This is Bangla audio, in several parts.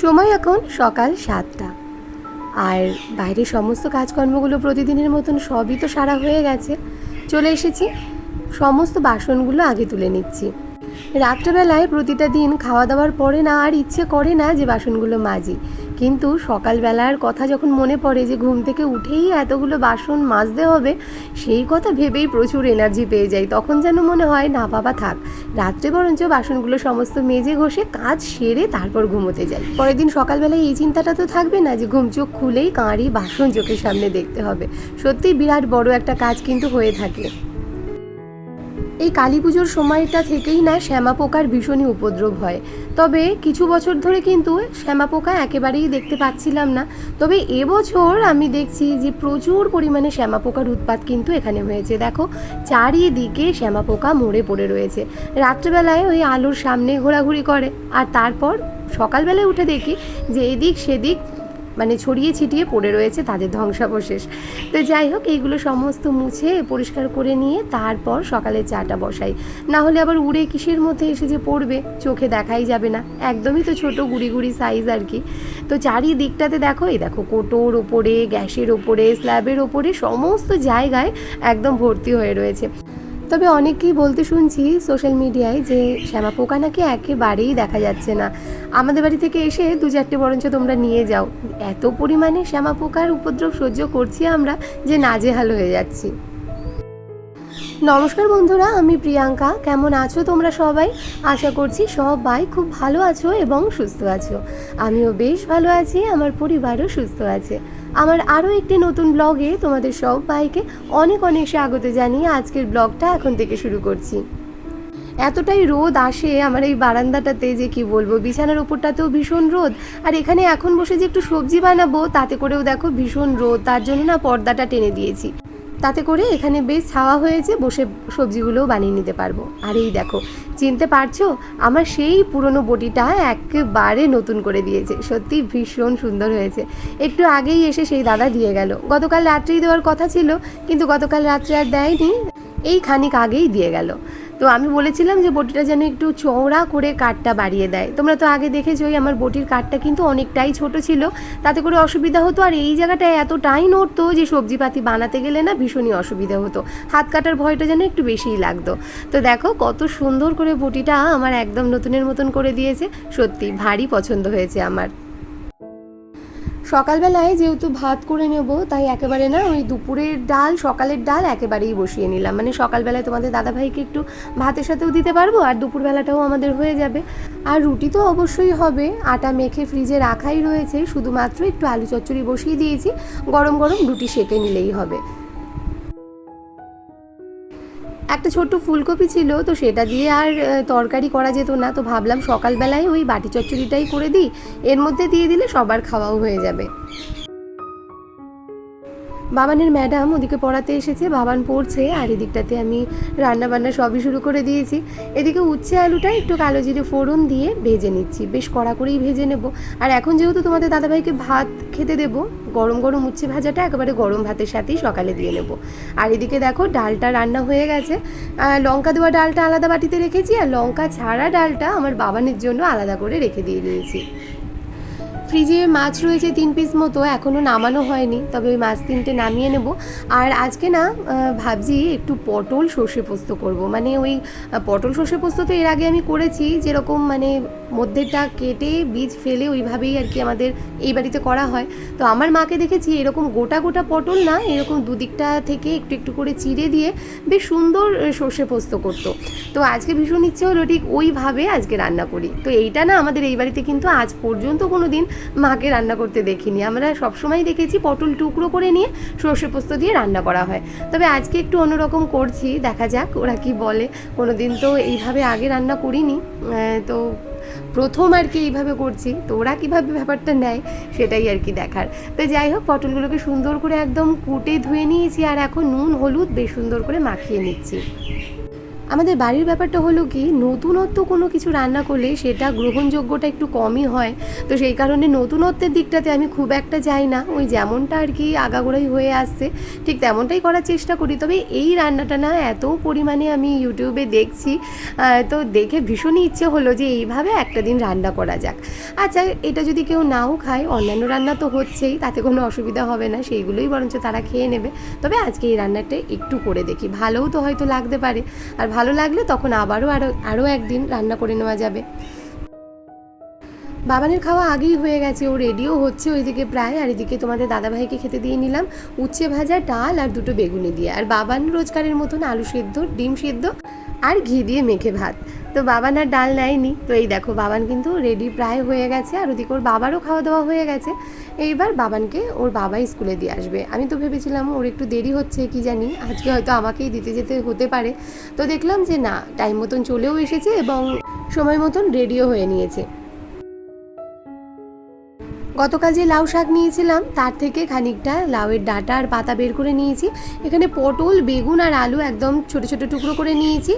সময় এখন সকাল সাতটা। আর বাইরের সমস্ত কাজকর্মগুলো প্রতিদিনের মতন সবই তো সারা হয়ে গেছে। চলে এসেছি, সমস্ত বাসনগুলো আগে তুলে নিচ্ছি। রাত্রেবেলায় প্রতিটা দিন খাওয়া দাওয়ার পরে না আর ইচ্ছে করে না যে বাসনগুলো মাজি। কিন্তু সকালবেলার কথা যখন মনে পড়ে যে ঘুম থেকে উঠেই এতগুলো বাসন মাজতে হবে, সেই কথা ভেবেই প্রচুর এনার্জি পেয়ে যাই। তখন যেন মনে হয়, না, বাবা, থাক। রাত্রে বরঞ্চ বাসনগুলো সমস্ত মেজে ঘষে কাজ সেরে তারপর ঘুমোতে যাই। পরের দিন সকালবেলায় এই চিন্তাটা তো থাকবে না যে ঘুম চোখ খুলেই কাঁড়ি বাসন চোখের সামনে দেখতে হবে। সত্যি বিরাট বড় একটা কাজ কিন্তু হয়ে থাকে। এই কালী পুজোর সময়টা থেকেই না শ্যামা পোকার ভীষণই উপদ্রব হয়। তবে কিছু বছর ধরে কিন্তু শ্যামা পোকা একেবারেই দেখতে পাচ্ছিলাম না। তবে এবছর আমি দেখছি যে প্রচুর পরিমাণে শ্যামা পোকার উৎপাত কিন্তু এখানে হয়েছে। দেখো, চারিদিকে শ্যামা পোকা মরে পড়ে রয়েছে। রাত্রেবেলায় ওই আলোর সামনে ঘোরাঘুরি করে। আর তারপর সকালবেলায় উঠে দেখি যে এদিক সেদিক মানে ছড়িয়ে ছিটিয়ে পড়ে রয়েছে, তাদের ধ্বংসাবশেষ। তো যাই হোক, এইগুলো সমস্ত মুছে পরিষ্কার করে নিয়ে তারপর সকালে চাটা বসাই। না হলে আবার উড়ে কিসের মধ্যে এসে যে পড়বে, চোখে দেখাই যাবে না। একদমই তো ছোট গুড়ি গুড়ি সাইজ আর কি। তো চারিদিকটাতে দেখো, এই দেখো কোটোর ওপরে, গ্যাসের ওপরে স্ল্যাবের ওপরে, সমস্ত জায়গায় একদম ভর্তি হয়ে রয়েছে। তবে অনেকেই বলতে শুনছি সোশ্যাল মিডিয়ায় যে শ্যামা পোকা নাকি একেবারেই দেখা যাচ্ছে না। আমাদের বাড়ি থেকে এসে দু চারটে বরঞ্চ তোমরা নিয়ে যাও। এত পরিমাণে শ্যামা পোকার উপদ্রব সহ্য করছি আমরা যে নাজেহাল হয়ে যাচ্ছি। নমস্কার বন্ধুরা, আমি প্রিয়াঙ্কা। কেমন আছো তোমরা সবাই? আশা করছি সবাই খুব ভালো আছো এবং সুস্থ আছো। আমিও বেশ ভালো আছি, আমার পরিবারও সুস্থ আছে। আমার আরও একটি নতুন ব্লগে তোমাদের সবাইকে অনেক অনেক স্বাগত জানিয়ে আজকের ব্লগটা এখন থেকে শুরু করছি। এতটাই রোদ আসে আমার এই বারান্দাটাতে যে কি বলব, বিছানার ওপরটাতেও ভীষণ রোদ। আর এখানে এখন বসে যে একটু সবজি বানাবো, তাতে করেও দেখো ভীষণ রোদ, তার জন্য না পর্দাটা টেনে দিয়েছি। তাতে করে এখানে বেশ ছাওয়া হয়েছে, বসে সবজিগুলোও বানিয়ে নিতে পারব। আর এই দেখো, চিনতে পারছ? আমার সেই পুরনো বটিটা একেবারে নতুন করে দিয়েছে। সত্যি ভীষণ সুন্দর হয়েছে। একটু আগেই এসে সেই দাদা দিয়ে গেল। গতকাল রাত্রেই দেওয়ার কথা ছিল, কিন্তু গতকাল রাত্রে আর দেয়নি। এই খানিক আগেই দিয়ে গেল। তো আমি বলেছিলাম যে বটিটা যেন একটু চওড়া করে কাঠটা বাড়িয়ে দেয়। তোমরা তো আগে দেখেছোই আমার বটির কাঠটা কিন্তু অনেকটাই ছোট ছিল। তাতে করে অসুবিধা হতো আর এই জায়গাটায় এতটাই নড়তো যে সবজিপাতি বানাতে গেলে না ভীষণই অসুবিধা হতো। হাত কাটার ভয়টা যেন একটু বেশিই লাগতো। তো দেখো কত সুন্দর করে বটিটা আমার একদম নতুনের মতন করে দিয়েছে। সত্যি ভারী পছন্দ হয়েছে আমার। সকালবেলায় যেহেতু ভাত করে নেব, তাই একেবারে না ওই দুপুরের ডাল, সকালের ডাল একেবারেই বসিয়ে নিলাম। মানে সকালবেলায় তোমাদের দাদাভাইকে একটু ভাতের সাথেও দিতে পারব, আর দুপুরবেলাটাও আমাদের হয়ে যাবে। আর রুটি তো অবশ্যই হবে, আটা মেখে ফ্রিজে রাখাই রয়েছে, শুধুমাত্র একটু আলু চচ্চড়ি বসিয়ে দিয়েছি, গরম গরম রুটি সেঁকে নিলেই হবে। একটা ছোট্ট ফুলকপি ছিল, তো সেটা দিয়ে আর তরকারি করা যেত না। তো ভাবলাম সকালবেলায় ওই বাটি চচ্চড়িটাই করে দিই। এর মধ্যে দিয়ে দিলে সবার খাওয়াও হয়ে যাবে। বাবানের ম্যাডাম ওদিকে পড়াতে এসেছে, বাবান পড়ছে, আর এদিকটাতে আমি রান্না বান্না সবই শুরু করে দিয়েছি। এদিকে উচ্ছে আলুটা একটু কালো জিরে ফোড়ন দিয়ে ভেজে নিচ্ছি, বেশ কড়া করেই ভেজে নেব। আর এখন যেহেতু তোমাদের দাদাভাইকে ভাত খেতে দেব, গরম গরম উচ্ছে ভাজাটা একেবারে গরম ভাতের সাথেই সকালে দিয়ে নেব। আর এদিকে দেখো ডালটা রান্না হয়ে গেছে। লঙ্কা দেওয়া ডালটা আলাদা বাটিতে রেখেছি, আর লঙ্কা ছাড়া ডালটা আমার বাবানের জন্য আলাদা করে রেখে দিয়ে দিয়েছি। ফ্রিজে মাছ রয়েছে তিন পিস মতো এখনও নামানো হয়নি, তবে ওই মাছ তিনটে নামিয়ে নেব। আর আজকে না ভাবছি একটু পটল সর্ষে পোস্ত করব। মানে ওই পটল সর্ষে পোস্ত তো এর আগে আমি করেছি, যেরকম মানে মধ্যেটা কেটে বীজ ফেলে ওইভাবেই আর কি আমাদের এই বাড়িতে করা হয়। তো আমার মাকে দেখেছি এরকম গোটা গোটা পটল না, এরকম দুদিকটা থেকে একটু একটু করে চিড়ে দিয়ে বেশ সুন্দর সর্ষে পোস্ত করতো। তো আজকে ভীষণ ইচ্ছে হলো ঠিক ওইভাবে আজকে রান্না করি। তো এইটা না আমাদের এই বাড়িতে কিন্তু আজ পর্যন্ত কোনো দিন মাকে রান্না করতে দেখিনি। আমরা সবসময় দেখেছি পটল টুকরো করে নিয়ে সর্ষে পোস্ত দিয়ে রান্না করা হয়। তবে আজকে একটু অন্যরকম করছি, দেখা যাক ওরা কি বলে। কোনো দিন তো এইভাবে আগে রান্না করিনি তো প্রথম আর কি এইভাবে করছি। তো ওরা কীভাবে ব্যাপারটা নেয় সেটাই আর কি দেখার। তো যাই হোক, পটলগুলোকে সুন্দর করে একদম কুটে ধুয়ে নিয়েছি আর এখন নুন, হলুদ বেশ সুন্দর করে মাখিয়ে নিচ্ছি। আমাদের বাড়ির ব্যাপারটা হলো কি, নতুনত্ব কোনো কিছু রান্না করলে সেটা গ্রহণযোগ্যটা একটু কমই হয়। তো সেই কারণে নতুনত্বের দিকটাতে আমি খুব একটা যাই না। ওই যেমনটা আর কি আগাগোড়াই হয়ে আসছে, ঠিক তেমনটাই করার চেষ্টা করি। তবে এই রান্নাটা না এত পরিমাণে আমি ইউটিউবে দেখছি তো দেখে ভীষণই ইচ্ছে হলো যে এইভাবে একটা দিন রান্না করা যাক। আচ্ছা এটা যদি কেউ নাও খায়, অন্যান্য রান্না তো হচ্ছেই, তাতে কোনো অসুবিধা হবে না, সেইগুলোই বরঞ্চ তারা খেয়ে নেবে। তবে আজকে এই রান্নাটা একটু করে দেখি, ভালোও তো হয়তো লাগতে পারে। আর ভালো লাগলে তখন আবারও আরও আরও একদিন রান্না করে নেওয়া যাবে। বাবানের খাওয়া আগেই হয়ে গেছে, ও রেডিও হচ্ছে ওইদিকে প্রায়। আর এদিকে তোমাদের দাদাভাইকে খেতে দিয়ে নিলাম, উচ্ছে ভাজা, ডাল আর দুটো বেগুনি দিয়ে। আর বাবান রোজকারের মতন আলু সেদ্ধ, ডিম সেদ্ধ আর ঘি দিয়ে মেখে ভাত। তো বাবান আর ডাল নেয়নি। তো এই দেখো, বাবান কিন্তু রেডি প্রায় হয়ে গেছে আর ওদিকে ওর বাবারও খাওয়া দাওয়া হয়ে গেছে। এইবার বাবানকে ওর বাবাই স্কুলে দিয়ে আসবে। আমি তো ভেবেছিলাম ওর একটু দেরি হচ্ছে, কি জানি, আজকে হয়তো আমাকেই দিতে যেতে হতে পারে। তো দেখলাম যে না টাইম মতন চলেও এসেছে এবং সময় মতন রেডিও হয়ে নিয়েছে। গতকাল যে লাউ শাক নিয়েছিলাম, তার থেকে খানিকটা লাউয়ের ডাটা আর পাতা বের করে নিয়েছি। এখানে পটল, বেগুন আর আলু একদম ছোট ছোট টুকরো করে নিয়েছি।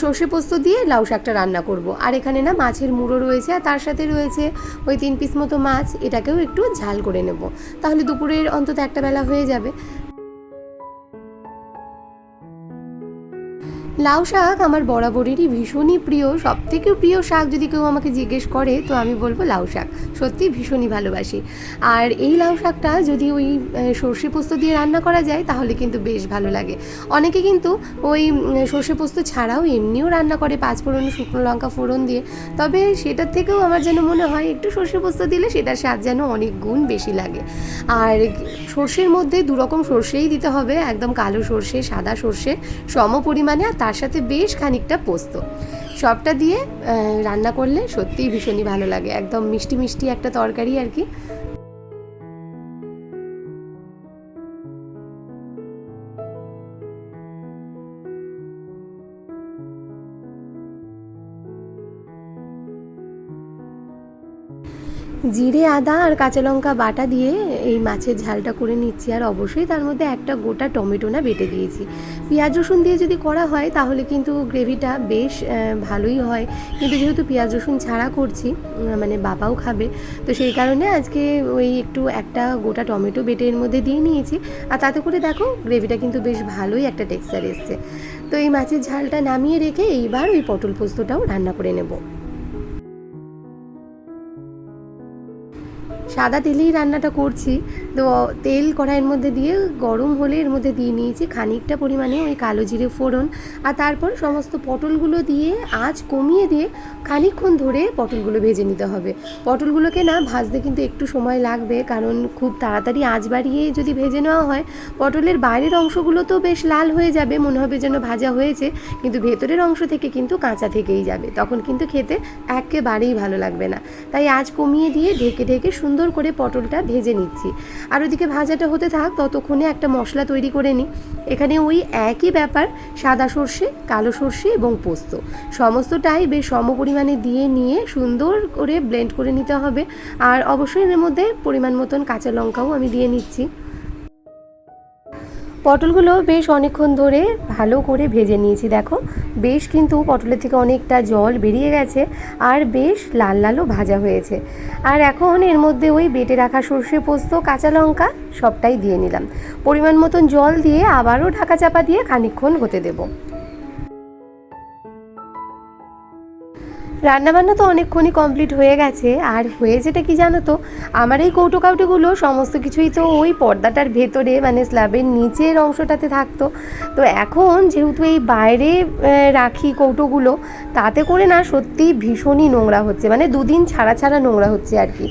সর্ষে পোস্ত দিয়ে লাউ শাকটা রান্না করব। আর এখানে না মাছের মুড়ো রয়েছে আর তার সাথে রয়েছে ওই তিন পিস মতো মাছ। এটাকেও একটু ঝাল করে নেব। তাহলে দুপুরের অন্তত একটা বেলা হয়ে যাবে। লাউ শাক আমার বরাবরেরই ভীষণই প্রিয়। সব থেকে প্রিয় শাক যদি কেউ আমাকে জিজ্ঞেস করে, তো আমি বলব লাউ শাক। সত্যি ভীষণই ভালোবাসি। আর এই লাউ শাকটা যদি ওই সর্ষে পোস্ত দিয়ে রান্না করা যায়, তাহলে কিন্তু বেশ ভালো লাগে। অনেকে কিন্তু ওই সর্ষে পোস্ত ছাড়াও এমনিও রান্না করে পাঁচ ফোড়ন, শুকনো লঙ্কা ফোড়ন দিয়ে। তবে সেটার থেকেও আমার যেন মনে হয়, একটু সর্ষে পোস্ত দিলে সেটার স্বাদ যেন অনেক গুণ বেশি লাগে। আর সর্ষের মধ্যে দুরকম সর্ষেই দিতে হবে, একদম কালো সর্ষে, সাদা সর্ষে, সম পরিমাণে, আর তার সাথে বেশ খানিকটা পোস্ত। সবটা দিয়ে রান্না করলে সত্যিই ভীষণই ভালো লাগে। একদম মিষ্টি মিষ্টি একটা তরকারি আর কি। জিরে, আদা আর কাঁচা লঙ্কা বাটা দিয়ে এই মাছের ঝালটা করে নিচ্ছি। আর অবশ্যই তার মধ্যে একটা গোটা টমেটো না বেটে দিয়েছি। পেঁয়াজ, রসুন দিয়ে যদি করা হয় তাহলে কিন্তু গ্রেভিটা বেশ ভালোই হয়। কিন্তু যেহেতু পেঁয়াজ, রসুন ছাড়া করছি মানে বাবাও খাবে, তো সেই কারণে আজকে ওই একটু একটা গোটা টমেটো বেটে এর মধ্যে দিয়ে নিয়েছি। আর তাতে করে দেখো, গ্রেভিটা কিন্তু বেশ ভালোই একটা টেক্সচার এসছে। তো এই মাছের ঝালটা নামিয়ে রেখে এইবার ওই পটল পোস্তটাও রান্না করে নেব। সাদা তেলেই রান্নাটা করছি। তো তেল কড়াইয়ের মধ্যে দিয়ে গরম হলে এর মধ্যে দিয়ে নিয়েছি খানিকটা পরিমাণে ওই কালো জিরে ফোড়ন। আর তারপর সমস্ত পটলগুলো দিয়ে আঁচ কমিয়ে দিয়ে খানিকক্ষণ ধরে পটলগুলো ভেজে নিতে হবে। পটলগুলোকে না ভাজতে কিন্তু একটু সময় লাগবে কারণ খুব তাড়াতাড়ি আঁচ বাড়িয়ে যদি ভেজে নেওয়া হয়, পটলের বাইরের অংশগুলো তো বেশ লাল হয়ে যাবে, মনে হবে যেন ভাজা হয়েছে। কিন্তু ভেতরের অংশ থেকে কিন্তু কাঁচা থেকেই যাবে। তখন কিন্তু খেতে একেবারেই ভালো লাগবে না। তাই আঁচ কমিয়ে দিয়ে ঢেকে ঢেকে সুন্দর করে পটলটা ভেজে নিচ্ছি। আর ওদিকে ভাজাটা হতে থাক, ততক্ষণে একটা মশলা তৈরি করে নিই। এখানে ওই একই ব্যাপার, সাদা সর্ষে, কালো সর্ষে এবং পোস্ত। সমস্তটাই বেশ সম পরিমাণে দিয়ে নিয়ে সুন্দর করে ব্লেন্ড করে নিতে হবে। আর অবশ্যই এর মধ্যে পরিমাণ মতন কাঁচা লঙ্কাও আমি দিয়ে নিচ্ছি। পটলগুলো বেশ অনেকক্ষণ ধরে ভালো করে ভেজে নিয়েছি, দেখো। বেশ কিন্তু পটলের থেকে অনেকটা জল বেরিয়ে গেছে আর বেশ লাল লালও ভাজা হয়েছে। আর এখন এর মধ্যে ওই বেটে রাখা সর্ষে পোস্ত, কাঁচা লঙ্কা সবটাই দিয়ে নিলাম। পরিমাণ মতন জল দিয়ে আবারও ঢাকা চাপা দিয়ে খানিক্ষণ হতে দেবো। রান্নাবান্না তো অনেকক্ষণই কমপ্লিট হয়ে গেছে। আর হয়েছেটা কি জানো তো, আমার এই কৌটো কাউটোগুলো সমস্ত কিছুই তো ওই পর্দাটার ভেতরে মানে স্ল্যাবের নিচের অংশটাতে থাকতো। তো এখন যেহেতু এই বাইরে রাখি কৌটোগুলো, তাতে করে না সত্যিই ভীষণই নোংরা হচ্ছে। মানে দুদিন ছাড়া ছাড়া নোংরা হচ্ছে আর কি।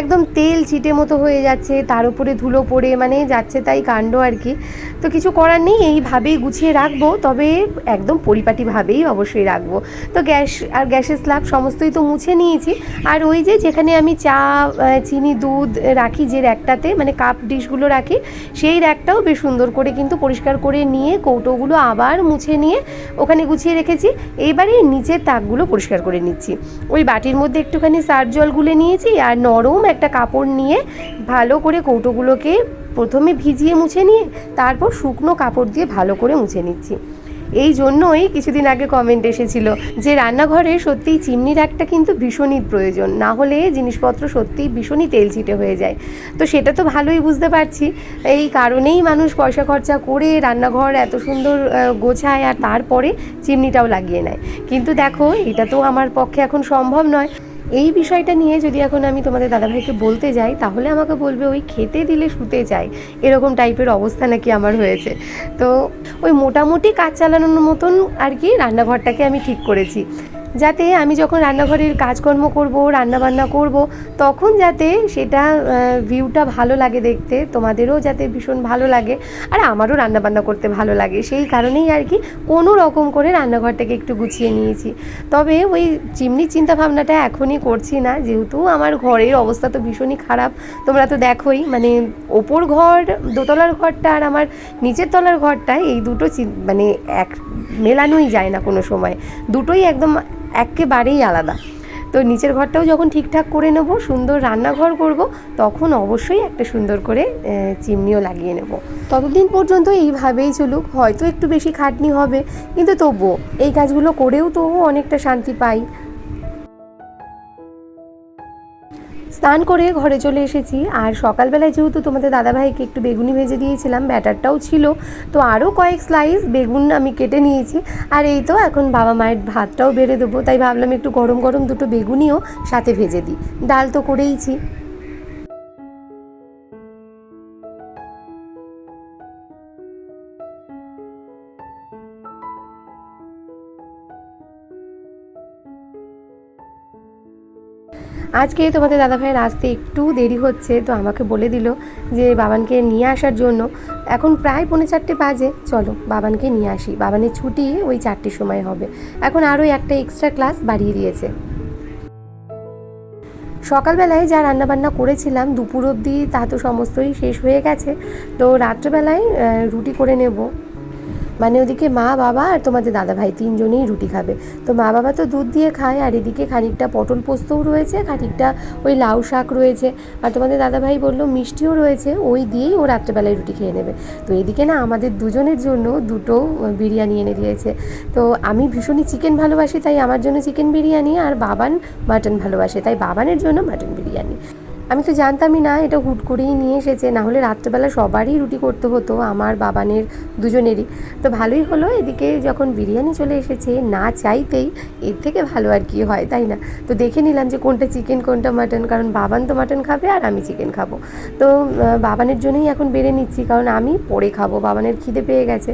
একদম তেল ছিটে মতো হয়ে যাচ্ছে, তার উপরে ধুলো পড়ে মানে যাচ্ছে তাই কাণ্ড আর কি। তো কিছু করার নেই, এইভাবেই গুছিয়ে রাখব, তবে একদম পরিপাটিভাবেই অবশ্যই রাখব। তো গ্যাস আর গ্যাসের স্ল্যাব সমস্তই তো মুছে নিয়েছি। আর ওই যে যেখানে আমি চা চিনি, দুধ রাখি যে র্যাকটাতে মানে কাপ ডিশগুলো রাখি, সেই র্যাকটাও বেশ সুন্দর করে কিন্তু পরিষ্কার করে নিয়ে, কৌটোগুলো আবার মুছে নিয়ে ওখানে গুছিয়ে রেখেছি। এইবারে এই নিচের তাকগুলো পরিষ্কার করে নিচ্ছি। ওই বাটির মধ্যে একটুখানি সার জল গুলে নিয়েছি, আর নরম একটা কাপড় নিয়ে ভালো করে কৌটোগুলোকে প্রথমে ভিজিয়ে মুছে নিয়ে তারপর শুকনো কাপড় দিয়ে ভালো করে মুছে নিচ্ছি। এই জন্যই কিছুদিন আগে কমেন্ট এসেছিল যে রান্নাঘরে সত্যিই চিমনির একটা কিন্তু ভীষণই প্রয়োজন, না হলে জিনিসপত্র সত্যিই ভীষণই তেল ছিটে হয়ে যায়। তো সেটা তো ভালোই বুঝতে পারছি। এই কারণেই মানুষ পয়সা খরচা করে রান্নাঘর এত সুন্দর গোছায় আর তারপরে চিমনিটাও লাগিয়ে নেয়। কিন্তু দেখো, এটা তো আমার পক্ষে এখন সম্ভব নয়। এই বিষয়টা নিয়ে যদি এখন আমি তোমাদের দাদাভাইকে বলতে যাই, তাহলে আমাকে বলবে, ওই খেতে দিলে শুতে চাই এরকম টাইপের অবস্থা নাকি আমার হয়েছে। তো ওই মোটামুটি কাজ চালানোর মতন আর কি রান্নাঘরটাকে আমি ঠিক করেছি। যাতে আমি যখন রান্নাঘরের কাজকর্ম করব, রান্নাবান্না করব, তখন যাতে সেটা ভিউটা ভালো লাগে দেখতে, তোমাদেরও যাতে ভীষণ ভালো লাগে, আর আমারও রান্নাবান্না করতে ভালো লাগে। সেই কারণেই আর কি কোনো রকম করে রান্নাঘরটাকে একটু গুছিয়ে নিয়েছি। তবে ওই চিমনির চিন্তা ভাবনাটা এখনই করছি না, যেহেতু আমার ঘরের অবস্থা তো ভীষণই খারাপ। তোমরা তো দেখোই মানে ওপর ঘর, দোতলার ঘরটা আর আমার নিচের তলার ঘরটা, এই দুটো মানে এক, মেলানোই যায় না কোনো সময়। দুটোই একদম একেবারেই আলাদা। তো নিচের ঘরটাও যখন ঠিকঠাক করে নেব, সুন্দর রান্নাঘর করব, তখন অবশ্যই একটা সুন্দর করে চিমনিও লাগিয়ে নেব। ততদিন পর্যন্ত এইভাবেই চলুক, হয়তো একটু বেশি খাটনি হবে, কিন্তু তবুও এই কাজগুলো করেও তো অনেকটা শান্তি পাই। স্নান করে ঘরে চলে এসেছি। আর সকালবেলায় যেহেতু তোমাদের দাদাভাইকে একটু বেগুনি ভেজে দিয়েছিলাম, ব্যাটারটাও ছিল, তো আরও কয়েক স্লাইস বেগুন আমি কেটে নিয়েছি। আর এই তো এখন বাবা মায়ের ভাতটাও বেড়ে দেবো, তাই ভাবলাম একটু গরম গরম দুটো বেগুনিও সাথে ভেজে দিই। ডাল তো করেইছি। আজকে তোমাদের দাদাভাইয়ের আসতে একটু দেরি হচ্ছে, তো আমাকে বলে দিল যে বাবানকে নিয়ে আসার জন্য। এখন প্রায় পৌনে চারটে বাজে, চলো বাবানকে নিয়ে আসি। বাবানের ছুটি ওই চারটের সময় হবে। এখন আরও একটা এক্সট্রা ক্লাস বাড়িয়ে দিয়েছে। সকালবেলায় যা রান্নাবান্না করেছিলাম, দুপুর অবধি তা তো সমস্তই শেষ হয়ে গেছে। তো রাত্রেবেলায় রুটি করে নেব। মানে ওদিকে মা, বাবা আর তোমাদের দাদা ভাই তিনজনেই রুটি খাবে। তো মা, বাবা তো দুধ দিয়ে খায় আর এদিকে খানিকটা পটল পোস্তও রয়েছে, খানিকটা ওই লাউ শাক রয়েছে। আর তোমাদের দাদা ভাই বলল মিষ্টিও রয়েছে, ওই দিয়েই ও রাত্রেবেলায় রুটি খেয়ে নেবে। তো এদিকে না আমাদের দুজনের জন্য দুটো বিরিয়ানি এনে দিয়েছে। তো আমি ভীষণই চিকেন ভালোবাসি, তাই আমার জন্য চিকেন বিরিয়ানি আর বাবান মাটন ভালোবাসে, তাই বাবানের জন্য মাটন বিরিয়ানি। আমি তো জানতামই না, এটা হুট করেই নিয়ে এসেছে। না হলে রাত্রেবেলা সবারই রুটি করতে হতো, আমার বাবানের দুজনেরই। তো ভালোই হলো, এদিকে যখন বিরিয়ানি চলে এসেছে, না চাইতেই এর থেকে ভালো আর কি হয়, তাই না? তো দেখে নিলাম যে কোনটা চিকেন, কোনটা মাটন, কারণ বাবান তো মাটন খাবে আর আমি চিকেন খাব। তো বাবানের জন্যই এখন বেড়ে নিচ্ছি, কারণ আমি পরে খাব, বাবানের খিদে পেয়ে গেছে।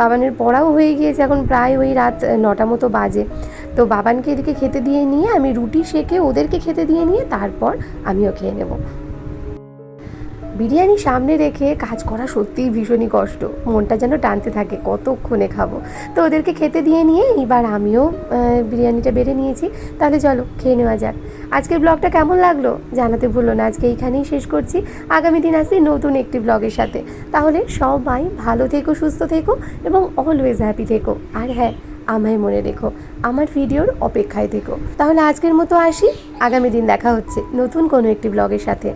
বাবানের পড়াও হয়ে গিয়েছে এখন প্রায় ওই রাত নটা মতো বাজে। তো বাবানকে এদিকে খেতে দিয়ে নিয়ে আমি রুটি সেকে ওদেরকে খেতে দিয়ে নিয়ে তারপর আমিও খেয়ে নেব। বিরিয়ানি সামনে রেখে কাজ করা সত্যিই ভীষণই কষ্ট। মনটা যেন টানতে থাকে, কতক্ষণে খাব? তো ওদেরকে খেতে দিয়ে নিয়ে এবার আমিও বিরিয়ানিটা বেড়ে নিয়েছি। তাহলে চলো, খেয়ে নেওয়া যাক। আজকের ব্লগটা কেমন লাগল জানাতে ভুলো না। আজকে এইখানেই শেষ করছি। আগামী দিন আসছি নতুন একটি ব্লগের সাথে। তাহলে সবাই ভালো থেকো, সুস্থ থেকো এবং অলওয়েজ হ্যাপি থেকো। আর হ্যাঁ আমায় মনে রেখো, আমার ভিডিওর অপেক্ষায় থেকো। তাহলে আজকের মতো আসি, আগামী দিন দেখা হচ্ছে নতুন কোনো একটি ব্লগের সাথে।